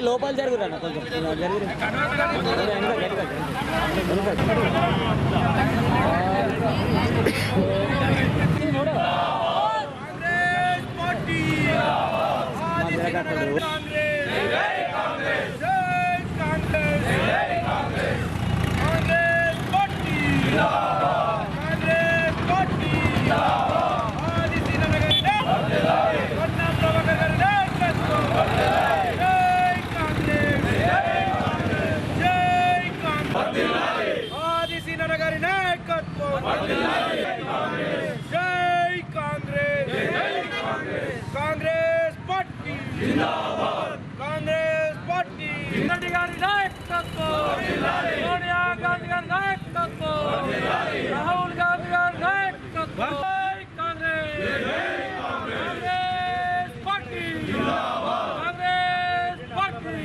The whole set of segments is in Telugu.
లోపల జరుగుతాను కొంచెం. జరుగు గారి నాయకత్వం జై కాంగ్రెస్ కాంగ్రెస్ పార్టీ కాంగ్రెస్ పార్టీ రెడ్డి గారి నాయకత్వం సోనియా గాంధీ గారి నాయకత్వం రాహుల్ గాంధీ గారి నాయకత్వం కాంగ్రెస్ పార్టీ కాంగ్రెస్ పార్టీ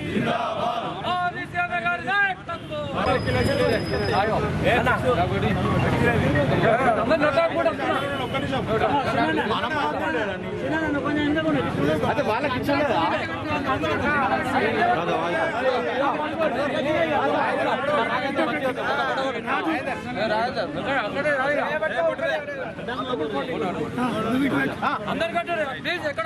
ఆదిత్యనాథ్ గారి నాయకత్వం అందరు కట్టారు. ప్లీజ్ ఎక్కడ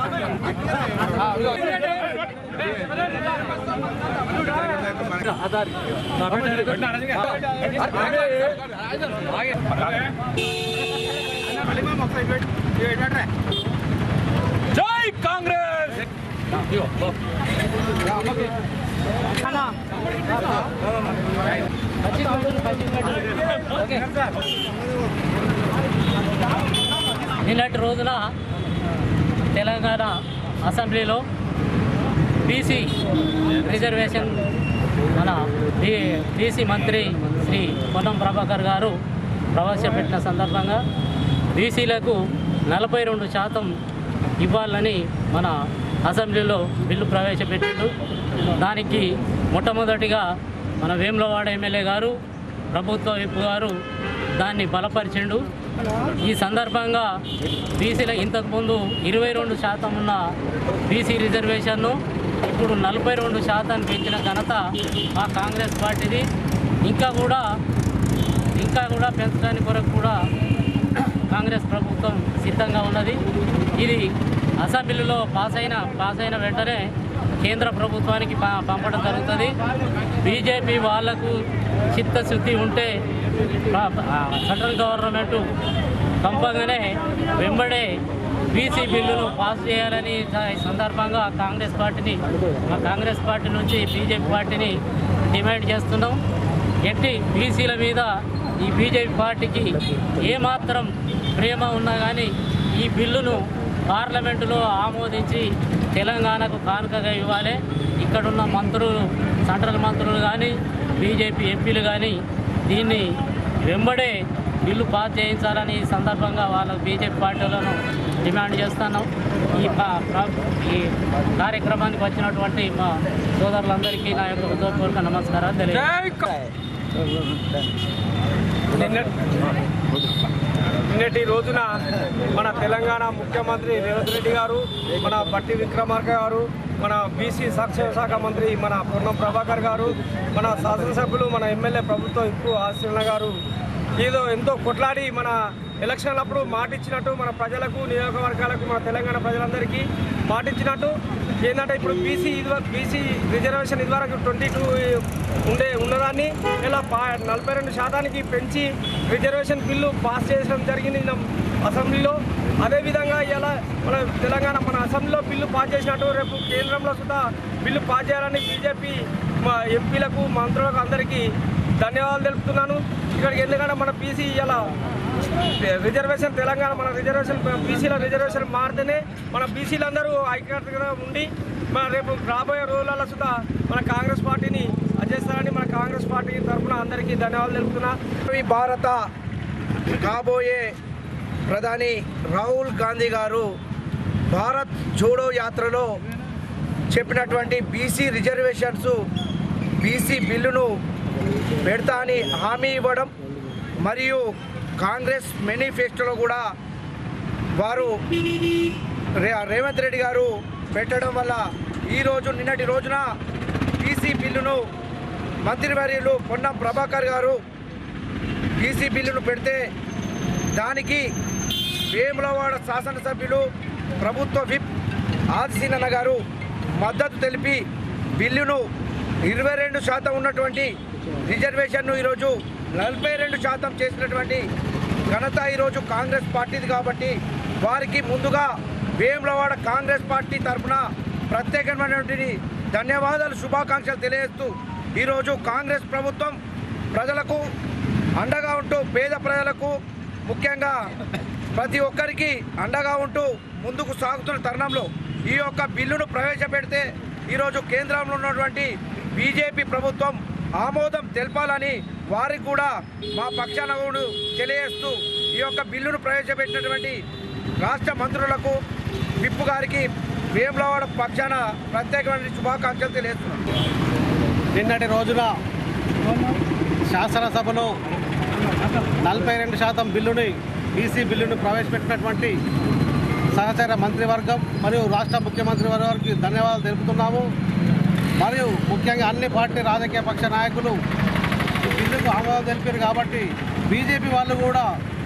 జై కాంగ్రెస్! నిన్నటి రోజున తెలంగాణ అసెంబ్లీలో బీసీ రిజర్వేషన్ మన బీసీ మంత్రి శ్రీ పొన్నం ప్రభాకర్ గారు ప్రవేశపెట్టిన సందర్భంగా బీసీలకు నలభై రెండు శాతం ఇవ్వాలని మన అసెంబ్లీలో బిల్లు ప్రవేశపెట్టిండు. దానికి మొట్టమొదటిగా మన వేములవాడ ఎమ్మెల్యే గారు ప్రభుత్వ విప్ గారు దాన్ని బలపరిచిండు. ఈ సందర్భంగా బీసీల ఇంతకుముందు ఇరవై రెండు శాతం ఉన్న బీసీ రిజర్వేషన్ను ఇప్పుడు నలభై రెండు శాతాన్ని పెంచిన ఘనత మా కాంగ్రెస్ పార్టీది. ఇంకా కూడా ఇంకా కూడా పెంచడానికి కొరకు కూడా కాంగ్రెస్ ప్రభుత్వం సిద్ధంగా ఉన్నది. ఇది అసెంబ్లీలో పాస్ అయిన పాస్ అయిన వెంటనే కేంద్ర ప్రభుత్వానికి పంపడం జరుగుతుంది. బీజేపీ వాళ్ళకు చిత్తశుద్ధి ఉంటే సెంట్రల్ గవర్నమెంట్ పంపగానే వెంబడే బీసీ బిల్లును పాస్ చేయాలని సందర్భంగా కాంగ్రెస్ పార్టీని మా కాంగ్రెస్ పార్టీ నుంచి బీజేపీ పార్టీని డిమాండ్ చేస్తున్నాం. ఎట్టి బీసీల మీద ఈ బీజేపీ పార్టీకి ఏమాత్రం ప్రేమ ఉన్నా కానీ ఈ బిల్లును పార్లమెంటులో ఆమోదించి తెలంగాణకు కానుకగా ఇవ్వాలి. ఇక్కడున్న మంత్రులు సెంట్రల్ మంత్రులు కానీ బీజేపీ ఎంపీలు కానీ దీన్ని వెంబడే బిల్లు పాస్ చేయించాలని ఈ సందర్భంగా వాళ్ళ బీజేపీ పార్టీలను డిమాండ్ చేస్తున్నాం. ఈ ఈ కార్యక్రమానికి వచ్చినటువంటి మా సోదరులందరికీ నా యొక్క హృదయపూర్వక నమస్కారాలు తెలియజేస్తున్నాను. నిన్నటి రోజున మన తెలంగాణ ముఖ్యమంత్రి రేవంత్ రెడ్డి గారు మన బట్టి విక్రమార్క గారు మన బీసీ సంక్షేమ శాఖ మంత్రి మన పొన్నం ప్రభాకర్ గారు మన శాసనసభ్యులు మన ఎమ్మెల్యే ప్రభుత్వం ఎక్కువ ఆశ్రణ గారు. ఏదో ఎంతో కొట్లాడి మన ఎలక్షన్లప్పుడు మాట ఇచ్చినట్టు మన ప్రజలకు నియోజకవర్గాలకు మన తెలంగాణ ప్రజలందరికీ మాట ఇచ్చినట్టు ఏంటంటే ఇప్పుడు బీసీ ఇది బీసీ రిజర్వేషన్ ఇదివరకు ట్వంటీ టూ ఉండే ఉన్నదాన్ని ఇలా పా నలభై రెండు శాతానికి పెంచి రిజర్వేషన్ బిల్లు పాస్ చేయడం జరిగింది అసెంబ్లీలో. అదేవిధంగా ఇలా మన తెలంగాణ మన అసెంబ్లీలో బిల్లు పాస్ చేసినట్టు రేపు కేంద్రంలో సుధా బిల్లు పాస్ చేయాలని బీజేపీ మా ఎంపీలకు మంత్రులకు అందరికీ ధన్యవాదాలు తెలుపుతున్నాను. ఇక్కడికి ఎందుకంటే మన బీసీ ఇలా రిజర్వేషన్ తెలంగాణ మన రిజర్వేషన్ బీసీల రిజర్వేషన్ మారితేనే మన బీసీలు అందరూ ఐక్యతగా ఉండి మన రేపు రాబోయే రోజులలో సుతా మన కాంగ్రెస్ పార్టీని చేస్తారని మన కాంగ్రెస్ పార్టీ తరఫున అందరికీ ధన్యవాదాలు తెలుపుతున్నా. భారత కాబోయే ప్రధాని రాహుల్ గాంధీ గారు భారత్ జోడో యాత్రలో చెప్పినటువంటి బీసీ రిజర్వేషన్స్ బీసీ బిల్లును పెడతా అని హామీ ఇవ్వడం మరియు కాంగ్రెస్ మేనిఫెస్టోలో కూడా వారు రే రేవంత్ రెడ్డి గారు పెట్టడం వల్ల ఈరోజు నిన్నటి రోజున బీసీ బిల్లును మంత్రివర్యులు పొన్నం ప్రభాకర్ గారు బీసీ బిల్లును పెడితే దానికి వేములవాడ శాసనసభ్యులు ప్రభుత్వ విప్ ఆదిశీనన్న గారు మద్దతు తెలిపి బిల్లును ఇరవై రెండు శాతం ఉన్నటువంటి రిజర్వేషన్ను ఈరోజు నలభై రెండు శాతం చేసినటువంటి ఘనత ఈరోజు కాంగ్రెస్ పార్టీది కాబట్టి వారికి ముందుగా వేములవాడ కాంగ్రెస్ పార్టీ తరఫున ప్రత్యేకమైనటువంటి ధన్యవాదాలు శుభాకాంక్షలు తెలియజేస్తూ ఈరోజు కాంగ్రెస్ ప్రభుత్వం ప్రజలకు అండగా ఉంటూ పేద ప్రజలకు ముఖ్యంగా ప్రతి ఒక్కరికి అండగా ఉంటూ ముందుకు సాగుతున్న తరుణంలో ఈ యొక్క బిల్లును ప్రవేశపెడితే ఈరోజు కేంద్రంలో ఉన్నటువంటి బీజేపీ ప్రభుత్వం ఆమోదం తెలపాలని వారికి కూడా మా పక్షాన తెలియజేస్తూ ఈ యొక్క బిల్లును ప్రవేశపెట్టినటువంటి రాష్ట్ర మంత్రులకు విప్పు గారికి వేములవాడ పక్షాన ప్రత్యేకమైన శుభాకాంక్షలు తెలియజేస్తున్నాను నిన్నటి రోజున శాసనసభలో నలభై రెండు శాతం బిల్లుని బీసీ బిల్లును ప్రవేశపెట్టినటువంటి సహచర మంత్రివర్గం మరియు రాష్ట్ర ముఖ్యమంత్రి వారికి ధన్యవాదాలు తెలుపుతున్నాము. మరియు ముఖ్యంగా అన్ని పార్టీ రాజకీయ పక్ష నాయకులు బిల్లుకు ఆమోదం తెలిపారు కాబట్టి బీజేపీ వాళ్ళు కూడా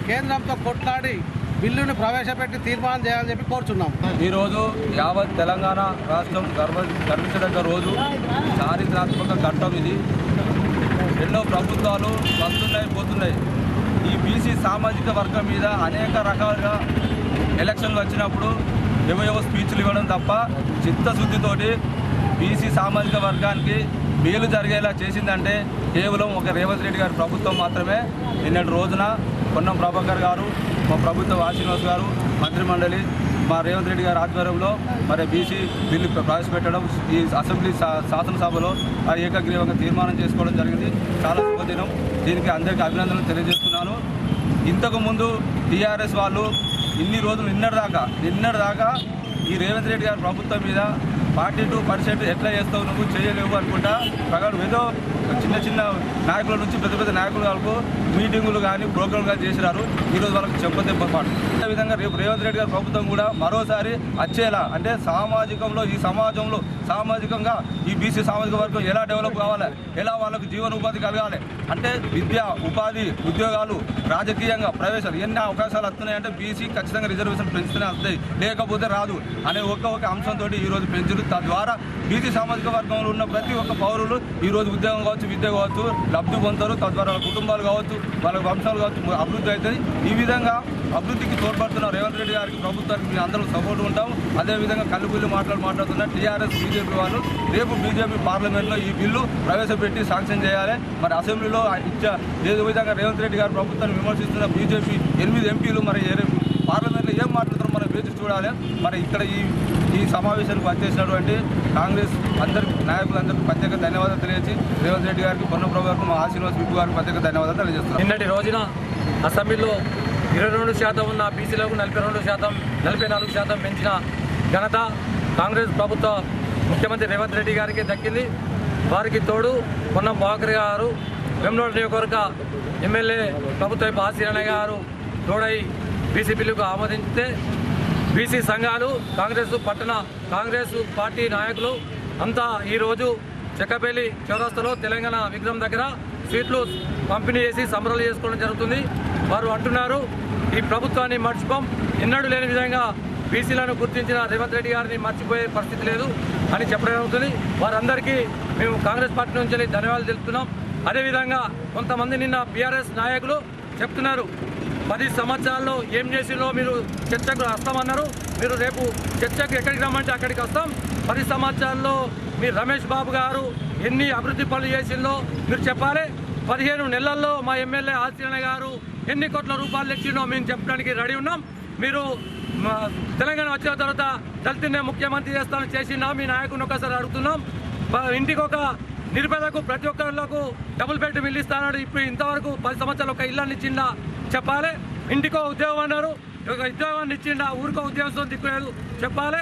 కేంద్రంతో కొట్లాడి బిల్లును ప్రవేశపెట్టి తీర్మానం చేయాలని చెప్పి కోరుచున్నాం. ఈరోజు యావత్ తెలంగాణ రాష్ట్రం గర్వ గర్వించదగ్గ రోజు. చారిత్రాత్మక ఘట్టం ఇది. ఎన్నో ప్రభుత్వాలు వస్తున్నాయి పోతున్నాయి. ఈ బీసీ సామాజిక వర్గం మీద అనేక రకాలుగా ఎలక్షన్లు వచ్చినప్పుడు ఏవో స్పీచ్లు ఇవ్వడం తప్ప చిత్తశుద్ధితోటి బీసీ సామాజిక వర్గానికి మేలు జరిగేలా చేసిందంటే కేవలం ఒక రేవంత్ రెడ్డి గారి ప్రభుత్వం మాత్రమే. నిన్నటి రోజున పొన్నం ప్రభాకర్ గారు మా ప్రభుత్వ ఆశీర్వాస్ గారు మంత్రిమండలి మా రేవంత్ రెడ్డి గారి ఆధ్వర్యంలో మరి బీసీ బిల్లు ప్రవేశపెట్టడం ఈ అసెంబ్లీ శాసనసభలో ఏకగ్రీవంగా తీర్మానం చేసుకోవడం జరిగింది. చాలా శుభదినం. దీనికి అందరికీ అభినందనలు తెలియజేస్తున్నాను. ఇంతకు ముందు టీఆర్ఎస్ వాళ్ళు ఇన్ని రోజులు నిన్నటిదాకా నిన్నటిదాకా దాకా ఈ రేవంత్ రెడ్డి గారి ప్రభుత్వం మీద ఫార్టీ టూ పర్సెంట్ ఎట్లా చేస్తావు నువ్వు చేయలేవు అనుకుంటా ప్రకారం ఏదో చిన్న చిన్న నాయకుల నుంచి పెద్ద పెద్ద నాయకుల వరకు మీటింగులు కానీ ప్రోగ్రాంలు కానీ చేసినారు. ఈరోజు వాళ్ళకి చెప్పదెబ్బ పాటు. అదేవిధంగా రేపు రేవంత్ రెడ్డి గారి ప్రభుత్వం కూడా మరోసారి వచ్చేలా అంటే సామాజికంలో ఈ సమాజంలో సామాజికంగా ఈ బీసీ సామాజిక వర్గం ఎలా డెవలప్ కావాలి ఎలా వాళ్ళకు జీవనోపాధి కలగాలి అంటే విద్య ఉపాధి ఉద్యోగాలు రాజకీయంగా ప్రవేశాలు ఎన్ని అవకాశాలు వస్తున్నాయంటే బీసీ ఖచ్చితంగా రిజర్వేషన్ పెంచుతూనే వస్తాయి. లేకపోతే రాదు అనే ఒక్క ఒక అంశంతో ఈ రోజు పెంచుడు. తద్వారా బీసీ సామాజిక వర్గంలో ఉన్న ప్రతి ఒక్క పౌరులు ఈ రోజు ఉద్యోగం కావచ్చు విద్య కావచ్చు లబ్ధి పొందుతారు తద్వారా వాళ్ళ కుటుంబాలు కావచ్చు వాళ్ళ వంశాలు కావచ్చు అభివృద్ధి అవుతుంది. ఈ విధంగా అభివృద్ధికి తోడ్పడుతున్న రేవంత్ రెడ్డి గారికి ప్రభుత్వానికి మేము అందరం సపోర్ట్ ఉంటాం అదేవిధంగా కల్లుబిల్లు మాట్లాడు మాట్లాడుతున్న టీఆర్ఎస్ బీజేపీ వాళ్ళు రేపు బీజేపీ పార్లమెంట్లో ఈ బిల్లు ప్రవేశపెట్టి శాంక్షన్ చేయాలి. మరి అసెంబ్లీలో ఇచ్చే ఏ విధంగా రేవంత్ రెడ్డి గారి ప్రభుత్వాన్ని విమర్శిస్తున్న బీజేపీ ఎనిమిది ఎంపీలు మరి ఏ- పార్లమెంట్లో ఏం మాట్లాడుతారో మనం వేచి చూడాలి. మరి ఇక్కడ ఈ ఈ సమావేశానికి వచ్చేసినటువంటి కాంగ్రెస్ అందరి నాయకులందరికీ ప్రత్యేక ధన్యవాదాలు తెలియజేసి రేవంత్ రెడ్డి గారికి పొన్నప్రభు గారికి మా శ్రీనివాస్ బిప్పు గారికి ప్రత్యేక ధన్యవాదాలు తెలియజేస్తున్నాం. నిన్నటి రోజున అసెంబ్లీలో ఇరవై రెండు శాతం ఉన్న బీసీలకు నలభై రెండు శాతం నలభై నాలుగు శాతం పెంచిన ఘనత కాంగ్రెస్ ప్రభుత్వ ముఖ్యమంత్రి రేవంత్ రెడ్డి గారికి దక్కింది. వారికి తోడు పొన్నం భాకర్ గారు వెమ్లోడ్ నియోజకవర్గ ఎమ్మెల్యే ప్రభుత్వ ఆశీరణ గారు తోడై బీసీ బిల్లుకు ఆమోదించితే బీసీ సంఘాలు కాంగ్రెస్ పట్టణ కాంగ్రెస్ పార్టీ నాయకులు అంతా ఈరోజు చెక్కపల్లి చౌరస్తలో తెలంగాణ విగ్రహం దగ్గర సీట్లు పంపిణీ చేసి సంబరాలు చేసుకోవడం జరుగుతుంది. వారు అంటున్నారు ఈ ప్రభుత్వాన్ని మర్చిపోం. ఎన్నడూ లేని విధంగా బీసీలను గుర్తించిన రేవంత్ రెడ్డి గారిని మర్చిపోయే పరిస్థితి లేదు అని చెప్పడం జరుగుతుంది. వారందరికీ మేము కాంగ్రెస్ పార్టీ నుంచి ధన్యవాదాలు తెలుపుతున్నాం. అదేవిధంగా కొంతమంది నిన్న బీఆర్ఎస్ నాయకులు చెప్తున్నారు పది సంవత్సరాల్లో ఏం చేసిందో మీరు చర్చకు వస్తామన్నారు మీరు రేపు చర్చకు ఎక్కడికి రమ్మంటే అక్కడికి వస్తాం. పది సంవత్సరాల్లో మీ రమేష్ బాబు గారు ఎన్ని అభివృద్ధి పనులు చేసిందో మీరు చెప్పాలి. పదిహేను నెలల్లో మా ఎమ్మెల్యే ఆశ్రణ గారు ఎన్ని కోట్ల రూపాయలు తెచ్చిండో మేము చెప్పడానికి రెడీ ఉన్నాం. మీరు తెలంగాణ వచ్చిన తర్వాత దళితున్నే ముఖ్యమంత్రి చేస్తాను చేసినా మీ నాయకుని ఒకసారి అడుగుతున్నాం. ఇంటికి ఒక నిరుపేదకు ప్రతి ఒక్కరికి డబుల్ బెడ్ ఇల్లు ఇస్తానని ఇప్పుడు ఇంతవరకు పది సంవత్సరాలు ఒక ఇల్లు ఇచ్చిందా చెప్పాలి. ఇంటికో ఉద్యోగం అన్నారు. ఒక ఉద్యోగాన్ని ఇచ్చిండా ఊరికో ఉద్యోగం దిక్కులేదు చెప్పాలి.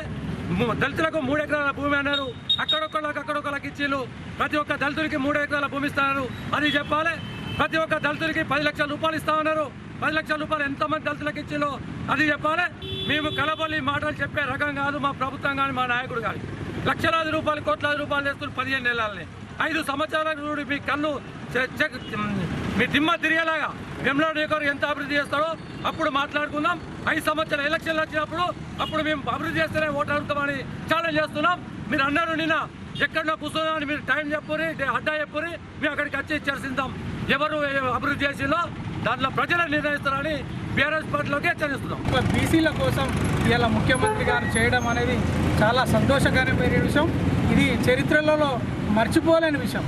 దళితులకు మూడు ఎకరాల భూమి అన్నారు. అక్కడొక్కళ్ళకి అక్కడొక్కళ్ళకి ఇచ్చిళ్ళు. ప్రతి ఒక్క దళితుడికి మూడు ఎకరాల భూమి ఇస్తున్నారు అది చెప్పాలి. ప్రతి ఒక్క దళితుడికి పది లక్షల రూపాయలు ఇస్తామన్నారు. పది లక్షల రూపాయలు ఎంతమంది దళితులకు ఇచ్చిలో అది చెప్పాలి. మేము కలబల్లి మాటలు చెప్పే రకం కాదు మా ప్రభుత్వం కానీ మా నాయకుడు కానీ. లక్షలాది రూపాయలు కోట్లాది రూపాయలు చేస్తున్నారు పదిహేను నెలలని. ఐదు సంవత్సరాల నుండి మీ కన్ను చె- చెక్ మీ దిమ్మ తిరిగేలాగా వెమ్లో నియోజకవర్గం ఎంత అభివృద్ధి చేస్తారో అప్పుడు మాట్లాడుకుందాం. ఐదు సంవత్సరాల ఎలక్షన్లు వచ్చినప్పుడు అప్పుడు మేము అభివృద్ధి చేస్తేనే ఓట్లు అడుగుతామని ఛాలెంజ్ చేస్తున్నాం. మీరు అన్నారు నిన్న ఎక్కడో కూర్చున్నామని మీరు టైం చెప్పురి అడ్డా చెప్పురి మేము అక్కడికి వచ్చి చర్చిద్దాం. ఎవరు అభివృద్ధి చేసిందో దాంట్లో ప్రజలు నిర్ణయిస్తారని బీఆర్ఎస్ పార్టీలోకి హెచ్చరిస్తున్నాం. బీసీల కోసం ఇలా ముఖ్యమంత్రి గారు చేయడం అనేది చాలా సంతోషకరమైన విషయం. ఇది చరిత్రలలో మర్చిపోలేని విషయం.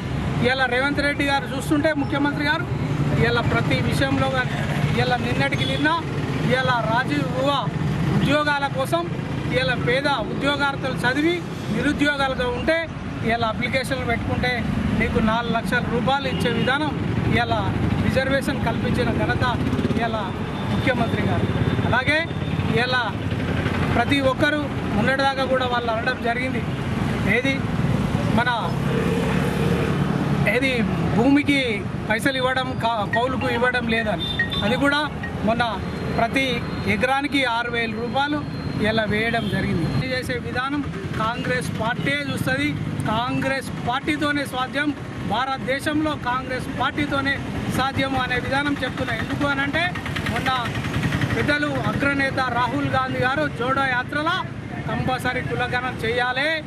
ఇలా రేవంత్ రెడ్డి గారు చూస్తుంటే ముఖ్యమంత్రి గారు ఇలా ప్రతి విషయంలో కానీ ఇలా నిన్నటికి నిన్న ఇలా రాజీవ్ యువ ఉద్యోగాల కోసం ఇలా పేద ఉద్యోగార్థులు చదివి నిరుద్యోగాలుగా ఉంటే ఇలా అప్లికేషన్లు పెట్టుకుంటే నీకు నాలుగు లక్షల రూపాయలు ఇచ్చే విధానం ఇలా రిజర్వేషన్ కల్పించిన ఘనత ఇలా ముఖ్యమంత్రి గారు. అలాగే ఇలా ప్రతి ఒక్కరూ మొన్నటిదాకా కూడా వాళ్ళు అనడం జరిగింది. ఏది? మన ఏది భూమికి పైసలు ఇవ్వడం కా- కౌలుకు ఇవ్వడం లేదని. అది కూడా మొన్న ప్రతి ఎకరానికి ఆరు వేల రూపాయలు ఇలా వేయడం జరిగింది. చేసే విధానం కాంగ్రెస్ పార్టీ చూస్తుంది. కాంగ్రెస్ పార్టీతోనే సాధ్యం. భారతదేశంలో కాంగ్రెస్ పార్టీతోనే సాధ్యం అనే విధానం చెప్తున్నాయి ఎందుకు అని అంటే మొన్న పెద్దలు అగ్రనేత రాహుల్ గాంధీ గారు జోడో యాత్రలో కంపల్సరీ కులగణన చేయాలి.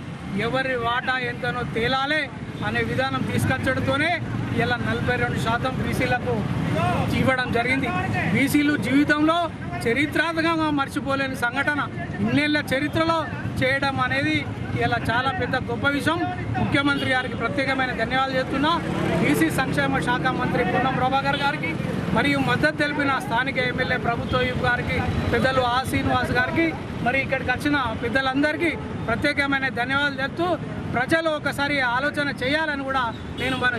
ఎవరి వాటా ఎంతనో తేలాలి అనే విధానం తీసుకొచ్చడంతోనే ఇలా నలభై రెండు శాతం బీసీలకు ఇవ్వడం జరిగింది. బీసీలు జీవితంలో చరిత్రాత్మకంగా మర్చిపోలేని సంఘటన. ఇన్నేళ్ళ చరిత్రలో చేయడం అనేది ఇలా చాలా పెద్ద గొప్ప విషయం. ముఖ్యమంత్రి గారికి ప్రత్యేకమైన ధన్యవాదాలు చేస్తున్నా. బీసీ సంక్షేమ శాఖ మంత్రి పొన్నం ప్రభాకర్ గారికి మరియు మద్దతు తెలిపిన స్థానిక ఎమ్మెల్యే ప్రభుత్వ యువ గారికి పెద్దలు ఆ శ్రీనివాస్ గారికి మరి ఇక్కడికి వచ్చిన పెద్దలందరికీ ప్రత్యేకమైన ధన్యవాదాలు చెప్తూ ప్రజలు ఒకసారి ఆలోచన చేయాలని కూడా నేను మన